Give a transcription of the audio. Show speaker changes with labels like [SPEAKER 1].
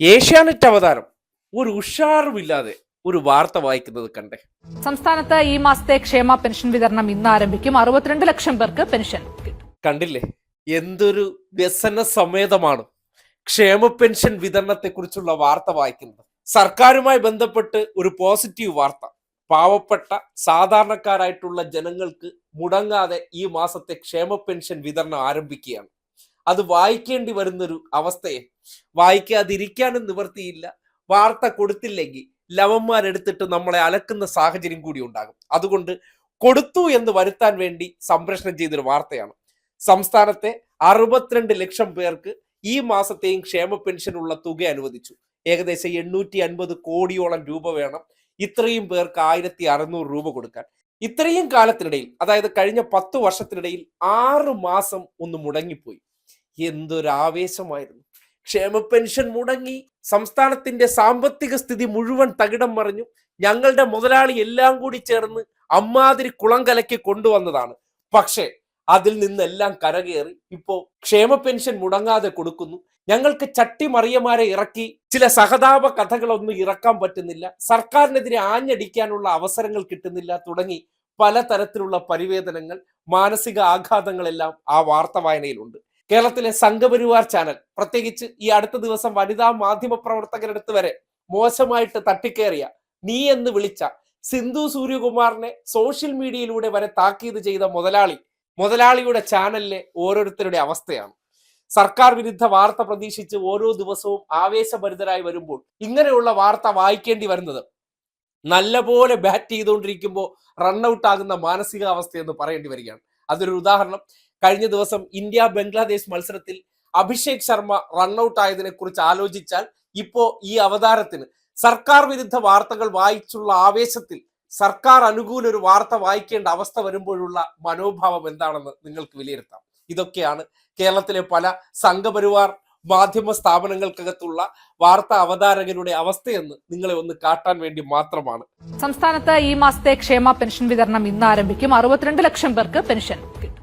[SPEAKER 1] ഏഷ്യാനെറ്റ് അവതാരം ഒരു ഉഷാറുമില്ലാതെ ഒരു വാർത്ത വായിക്കുന്നത് കണ്ടേ.
[SPEAKER 2] സംസ്ഥാനത്ത് ഈ മാസത്തെ ക്ഷേമ പെൻഷൻ വിതരണം ഇന്ന് ആരംഭിക്കും. അറുപത്തിരണ്ട് ലക്ഷം പേർക്ക് പെൻഷൻ
[SPEAKER 1] കണ്ടില്ലേ? എന്തൊരു വ്യസന സമേതമാണ് ക്ഷേമ പെൻഷൻ വിതരണത്തെക്കുറിച്ചുള്ള വാർത്ത വായിക്കുന്നത്. സർക്കാരുമായി ബന്ധപ്പെട്ട് ഒരു പോസിറ്റീവ് വാർത്ത. പാവപ്പെട്ട സാധാരണക്കാരായിട്ടുള്ള ജനങ്ങൾക്ക് മുടങ്ങാതെ ഈ മാസത്തെ ക്ഷേമ പെൻഷൻ വിതരണം ആരംഭിക്കുകയാണ്. അത് വായിക്കേണ്ടി വരുന്നൊരു അവസ്ഥയെ. വായിക്കാതിരിക്കാനും നിവർത്തിയില്ല. വാർത്ത കൊടുത്തില്ലെങ്കിൽ ലവന്മാരെടുത്തിട്ട് നമ്മളെ അലക്കുന്ന സാഹചര്യം കൂടി ഉണ്ടാകും. അതുകൊണ്ട് കൊടുത്തു എന്ന് വരുത്താൻ വേണ്ടി സംപ്രേഷണം ചെയ്തൊരു വാർത്തയാണ്. സംസ്ഥാനത്തെ അറുപത്തിരണ്ട് ലക്ഷം പേർക്ക് ഈ മാസത്തെയും ക്ഷേമ പെൻഷനുള്ള തുക അനുവദിച്ചു. ഏകദേശം എണ്ണൂറ്റി അൻപത് കോടിയോളം രൂപ വേണം ഇത്രയും പേർക്ക് ആയിരത്തി അറുന്നൂറ് രൂപ കൊടുക്കാൻ. ഇത്രയും കാലത്തിനിടയിൽ അതായത് കഴിഞ്ഞ പത്ത് വർഷത്തിനിടയിൽ ആറ് മാസം ഒന്ന് മുടങ്ങിപ്പോയി. എന്തൊരു ആവേശമായിരുന്നു ക്ഷേമ പെൻഷൻ മുടങ്ങി സംസ്ഥാനത്തിന്റെ സാമ്പത്തിക സ്ഥിതി മുഴുവൻ തകിടം മറിഞ്ഞു. ഞങ്ങളുടെ മുതലാളി എല്ലാം കൂടി ചേർന്ന് അമ്മാതിരി കുളം കലക്കി കൊണ്ടുവന്നതാണ്. പക്ഷേ അതിൽ നിന്നെല്ലാം കരകയറി. ഇപ്പോ ക്ഷേമ പെൻഷൻ മുടങ്ങാതെ കൊടുക്കുന്നു. ഞങ്ങൾക്ക് ചട്ടി മറിയമാരെ ഇറക്കി ചില സഹതാപ കഥകളൊന്നും ഇറക്കാൻ പറ്റുന്നില്ല. സർക്കാരിനെതിരെ ആഞ്ഞടിക്കാനുള്ള അവസരങ്ങൾ കിട്ടുന്നില്ല തുടങ്ങി പലതരത്തിലുള്ള പരിവേദനങ്ങൾ മാനസിക ആഘാതങ്ങളെല്ലാം ആ വാർത്ത വായനയിലുണ്ട്. കേരളത്തിലെ സംഘപരിവാർ ചാനൽ. പ്രത്യേകിച്ച് ഈ അടുത്ത ദിവസം വനിതാ മാധ്യമ പ്രവർത്തകരടുത്ത് വരെ മോശമായിട്ട് തട്ടിക്കേറിയ നീ എന്ന് വിളിച്ച സിന്ധു സൂര്യകുമാറിനെ സോഷ്യൽ മീഡിയയിലൂടെ വരെ താക്കീത് ചെയ്ത മുതലാളി മുതലാളിയുടെ ചാനലിലെ ഓരോരുത്തരുടെ അവസ്ഥയാണ്. സർക്കാർ വിരുദ്ധ വാർത്ത പ്രതീക്ഷിച്ച് ഓരോ ദിവസവും ആവേശഭരിതരായി വരുമ്പോൾ ഇങ്ങനെയുള്ള വാർത്ത വായിക്കേണ്ടി വരുന്നത് നല്ലപോലെ ബാറ്റ് ചെയ്തുകൊണ്ടിരിക്കുമ്പോൾ റൺഔട്ട് ആകുന്ന മാനസികാവസ്ഥ എന്ന് പറയേണ്ടി വരികയാണ്. അതൊരു ഉദാഹരണം. കഴിഞ്ഞ ദിവസം ഇന്ത്യ ബംഗ്ലാദേശ് മത്സരത്തിൽ അഭിഷേക് ശർമ്മ റൺഔട്ട് ആയതിനെ കുറിച്ച് ആലോചിച്ചാൽ ഇപ്പോ ഈ അവതാരത്തിന് സർക്കാർ വിരുദ്ധ വാർത്തകൾ വായിച്ചുള്ള ആവേശത്തിൽ സർക്കാർ അനുകൂല ഒരു വാർത്ത വായിക്കേണ്ട അവസ്ഥ വരുമ്പോഴുള്ള മനോഭാവം എന്താണെന്ന് നിങ്ങൾക്ക് വിലയിരുത്താം. ഇതൊക്കെയാണ് കേരളത്തിലെ പല സംഘപരിവാർ മാധ്യമ സ്ഥാപനങ്ങൾക്കകത്തുള്ള വാർത്താ അവതാരകരുടെ അവസ്ഥയെന്ന് നിങ്ങളെ ഒന്ന് കാട്ടാൻ വേണ്ടി മാത്രമാണ്.
[SPEAKER 2] സംസ്ഥാനത്ത് ഈ മാസത്തെ ക്ഷേമ പെൻഷൻ വിതരണം ഇന്ന് ആരംഭിക്കും അറുപത്തിരണ്ട് ലക്ഷം പേർക്ക് പെൻഷൻ. കിട്ടും